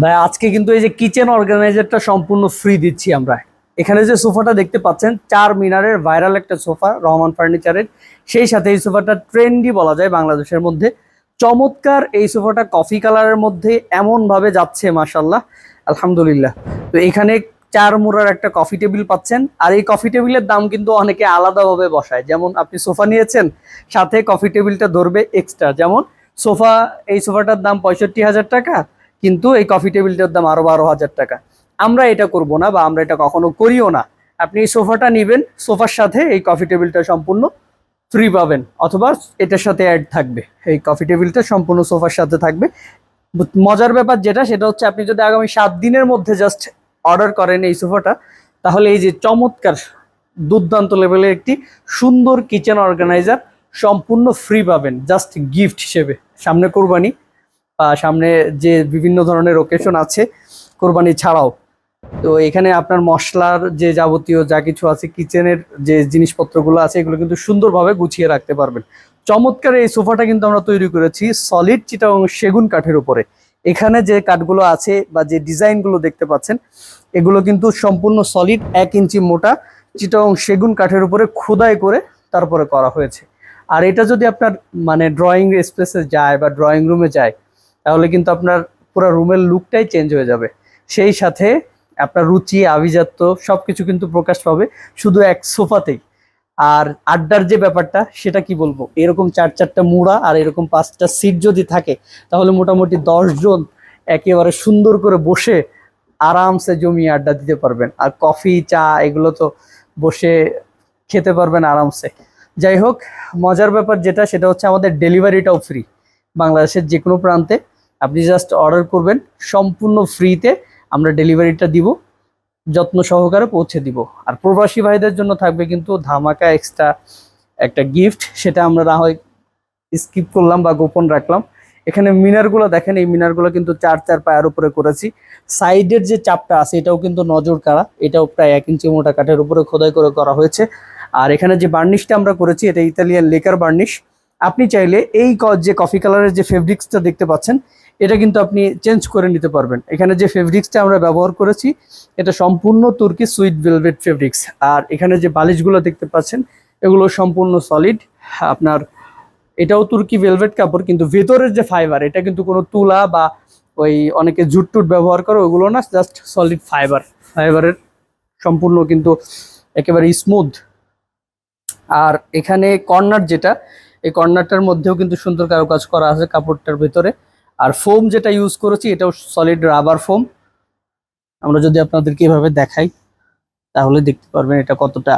ভাই, আজকে কিন্তু এই যে কিচেন অর্গানাইজারটা সম্পূর্ণ ফ্রি দিচ্ছি আমরা। এখানে যে সোফাটা দেখতে পাচ্ছেন, চার মিনারের ভাইরাল একটা সোফা, রহমান ফার্নিচারের সেই সাথে এই সোফাটা ট্রেন্ডি বলা যায় বাংলাদেশের মধ্যে। চমৎকার এই সোফাটা কফি কালারের মধ্যে এমন ভাবে যাচ্ছে মাসাল্লাহ আলহামদুলিল্লাহ। তো এখানে চার মুরার একটা কফি টেবিল পাচ্ছেন। আর এই কফি টেবিলের দাম কিন্তু অনেকে আলাদাভাবে বসায়। যেমন আপনি সোফা নিয়েছেন, সাথে কফি টেবিলটা ধরবে এক্সট্রা যেমন, সোফা, এই সোফাটার দাম পঁয়ষট্টি হাজার টাকা। কিন্তু এই কফি টেবিলটার দাম আরও বারো হাজার টাকা। আমরা এটা করব না বা আমরা এটা কখনো করিও না। আপনি এই সোফাটা নেবেন, সোফার সাথে এই কফি টেবিলটা সম্পূর্ণ ফ্রি পাবেন, অথবা এটার সাথে অ্যাড থাকবে। এই কফি টেবিলটা সম্পূর্ণ সোফার সাথে থাকবে। মজার ব্যাপার যেটা, সেটা হচ্ছে আপনি যদি আগামী সাত দিনের মধ্যে জাস্ট অর্ডার করেন এই সোফাটা, তাহলে এই যে চমৎকার, দুর্দান্ত লেভেলের একটি সুন্দর কিচেন অর্গানাইজার সম্পূর্ণ ফ্রি পাবেন জাস্ট গিফট হিসেবে। সামনে কোরবানি সামনে যে বিভিন্ন ধরনের ওকেশন আছে কোরবানি ছাড়াও। তো এখানে আপনার মশলার যে যাবতীয় যা কিছু আছে কিচেনের যে জিনিসপত্রগুলো আছে, এগুলো কিন্তু সুন্দরভাবে গুছিয়ে রাখতে পারবেন। চমৎকার এই সোফাটা কিন্তু আমরা তৈরি করেছি সলিড চিটাং সেগুন কাঠের উপরে। এখানে যে কাঠগুলো আছে বা যে ডিজাইনগুলো দেখতে পাচ্ছেন, এগুলো কিন্তু সম্পূর্ণ সলিড এক ইঞ্চি মোটা চিটাং সেগুন কাঠের উপরে খোদাই করে তারপরে করা হয়েছে। আর এটা যদি আপনার মানে ড্রয়িং স্পেসে যায় বা ড্রয়িং রুমে যায় তাহলে কিন্তু আপনার পুরো রুমের লুকটাই চেঞ্জ হয়ে যাবে। সেই সাথে আপনার রুচি, আভিজাত্য সব কিছু কিন্তু প্রকাশ পাবে শুধু এক সোফাতেই। আর আড্ডার যে ব্যাপারটা, সেটা কি বলব? এরকম চার চারটা মুড়া আর এরকম পাঁচটা সিট যদি থাকে, তাহলে মোটামুটি জন একেবারে সুন্দর করে বসে আরামসে জমিয়ে আড্ডা দিতে পারবেন। আর কফি, চা, এগুলো তো বসে খেতে পারবেন আরামসে। যাই হোক, মজার ব্যাপার যেটা, সেটা হচ্ছে আমাদের ডেলিভারিটাও ফ্রি বাংলাদেশের যে কোনো প্রান্তে আপনি জাস্ট অর্ডার করবেন, সম্পূর্ণ ফ্রিতে আমরা ডেলিভারিটা দিব, যত্ন সহকারে পৌঁছে দিব। আর প্রবাসী ভাইদের জন্য থাকবে কিন্তু ধামাকা এক্সট্রা একটা গিফট সেটা আমরা না হয় স্কিপ করলাম বা গোপন রাখলাম। এখানে মিনারগুলো দেখেন, এই মিনারগুলো কিন্তু চার চার পায়ের উপরে করেছি। সাইডের যে চাপটা আছে, এটাও কিন্তু নজর কাড়া। এটাও প্রায় এক ইঞ্চি মোটা কাঠের উপরে খোদাই করে করা হয়েছে। আর এখানে যে বার্নিশটা আমরা করেছি, এটা ইতালিয়ান লেকার বার্নিশ। আপনি চাইলে এই যে কফি কালারের যে ফেব্রিক্সটা দেখতে পাচ্ছেন এটা কিন্তু আপনি চেঞ্জ করে নিতে পারবেন। এখানে যে ফেব্রিক্সটা আমরা ব্যবহার করেছি, এটা সম্পূর্ণ তুর্কি সুইট ভেলভেট ফেব্রিক্স আর এখানে যে বালিশগুলো দেখতে পাচ্ছেন, এগুলো সম্পূর্ণ সলিড আপনার এটাও তুর্কি ভেলভেট কাপড়, কিন্তু ভেতরের যে ফাইবার এটা কিন্তু কোনো তুলা বা ওই অনেকে জুট টুট ব্যবহার করে, ওগুলো না জাস্ট সলিড ফাইবার ফাইবারের সম্পূর্ণ কিন্তু একেবারে স্মুথ আর এখানে কর্নার যেটা, এই কর্নারটার মধ্যেও কিন্তু সুন্দর কারুকাজ করা আছে কাপড়টার ভেতরে। আর ফোম যেটা ইউজ করেছি, এটাও সলিড রাবার ফোম আমরা যদি আপনাদেরকে এভাবে দেখাই, তাহলে দেখতে পারবেন এটা কতটা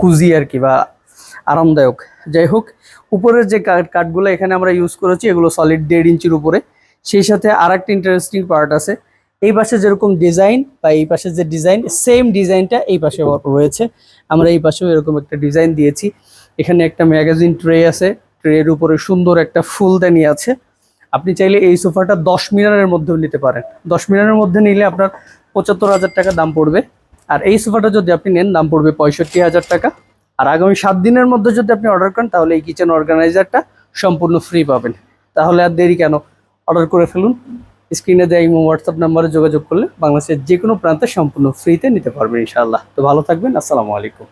কুজি আর কি বা আরামদায়ক। যাই হোক, উপরের যে কাঠ কাঠগুলো এখানে আমরা ইউজ করেছি, এগুলো সলিড দেড় ইঞ্চির উপরে। সেই সাথে আর একটা ইন্টারেস্টিং পার্ট আছে, এই পাশে যেরকম ডিজাইন বা এই পাশে যে ডিজাইন সেম ডিজাইনটা এই পাশে রয়েছে। আমরা এই পাশেও এরকম একটা ডিজাইন দিয়েছি। এখানে একটা ম্যাগাজিন ট্রে আছে। ট্রের উপরে সুন্দর একটা ফুলদানি আছে। আপনি চাইলে এই সোফাটা দশ মিনারের মধ্যেও নিতে পারেন। দশ মিনারের মধ্যে নিলে আপনার পঁচাত্তর হাজার টাকা দাম পড়বে। আর এই সোফাটা যদি আপনি নেন, দাম পড়বে পঁয়ষট্টি হাজার টাকা। আর আগামী সাত দিনের মধ্যে যদি আপনি অর্ডার করেন, তাহলে এই কিচেন অর্গানাইজারটা সম্পূর্ণ ফ্রি পাবেন। তাহলে আর দেরি কেন? অর্ডার করে ফেলুন। স্ক্রিনে দেয় ইমো হোয়াটসঅ্যাপ নাম্বারে যোগাযোগ করলে বাংলাদেশের যে কোনো প্রান্তে সম্পূর্ণ ফ্রিতে নিতে পারবেন ইনশাআল্লাহ। তো ভালো থাকবেন। আসসালামু আলাইকুম।